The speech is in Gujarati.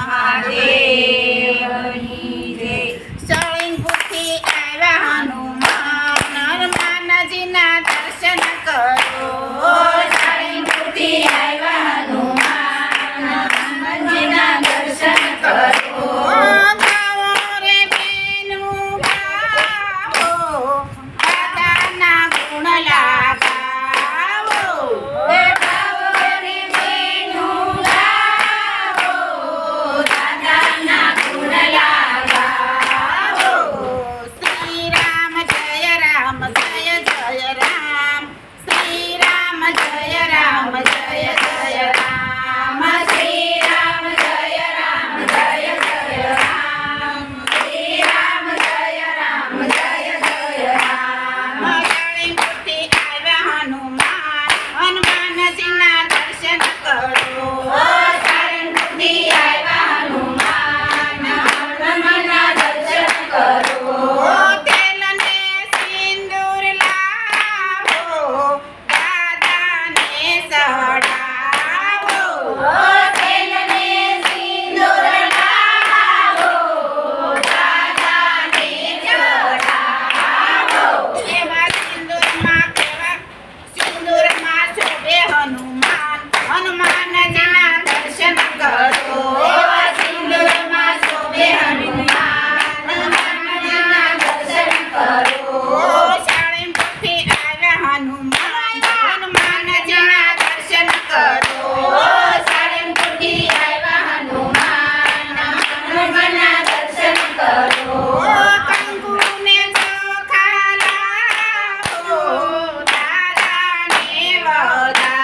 i Amém. Jay Ram Jay Viva!